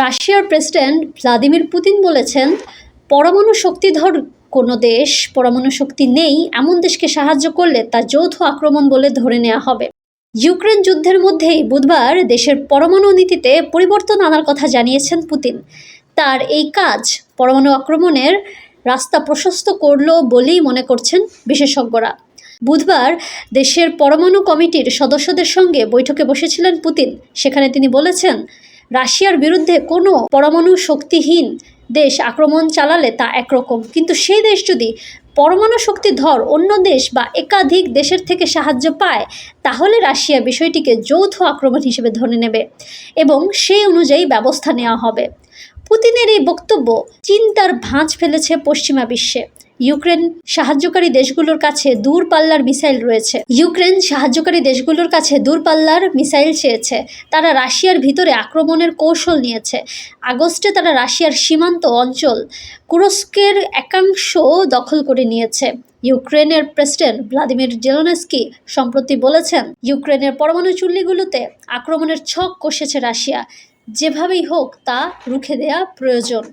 রাশিয়ার president Vladimir Putin বলেছেন, পরমাণু শক্তিধর কোনো দেশ, পরমাণু শক্তি নেই, এমন দেশকে সাহায্য করলে তা যৌথ আক্রমণ বলে ধরে নেওয়া হবে। ইউক্রেন যুদ্ধের মধ্যেই বুধবার দেশের পরমাণু নীতিতে পরিবর্তন আনার কথা জানিয়েছেন পুতিন। তার এই কাজ পরমাণু আক্রমণের রাস্তা প্রশস্ত করল বলেই মনে করছেন বিশেষজ্ঞরা। বুধবার দেশের পরমাণু কমিটির সদস্যদের সঙ্গে বৈঠকে বসেছিলেন পুতিন। সেখানে তিনি বলেছেন রাশিয়ার বিরুদ্ধে কোনো পরমাণু শক্তিহীন দেশ আক্রমণ চালালে তা একরকম। কিন্তু সেই দেশ যদি পরমাণু শক্তি ধর অন্য দেশ বা একাধিক দেশের থেকে সাহায্য পায়, তাহলে রাশিয়া বিষয়টিকে যৌথ আক্রমণ হিসেবে ধরে নেবে এবং সেই অনুযায়ী ব্যবস্থা নেওয়া হবে। পুতিনের এই বক্তব্য চিন্তার ভাঁজ ফেলেছে পশ্চিমা বিশ্বে। ইউক্রেন সাহায্যকারী দেশগুলোর কাছে দূরপাল্লার মিসাইল রয়েছে। ইউক্রেন সাহায্যকারী দেশগুলোর কাছে দূরপাল্লার মিসাইল চেয়েছে। তারা রাশিয়ার ভিতরে আক্রমণের কৌশল নিয়েছে। আগস্টে তারা রাশিয়ার সীমান্ত অঞ্চল কুরস্কের একাংশ দখল করে নিয়েছে। ইউক্রেনের প্রেসিডেন্ট ভ্লাদিমির জেলনেস্কি সম্প্রতি বলেছেন, ইউক্রেনের পরমাণু চুল্লিগুলোতে আক্রমণের ছক কষেছে রাশিয়া। যেভাবেই হোক তা রুখে দেওয়া প্রয়োজন।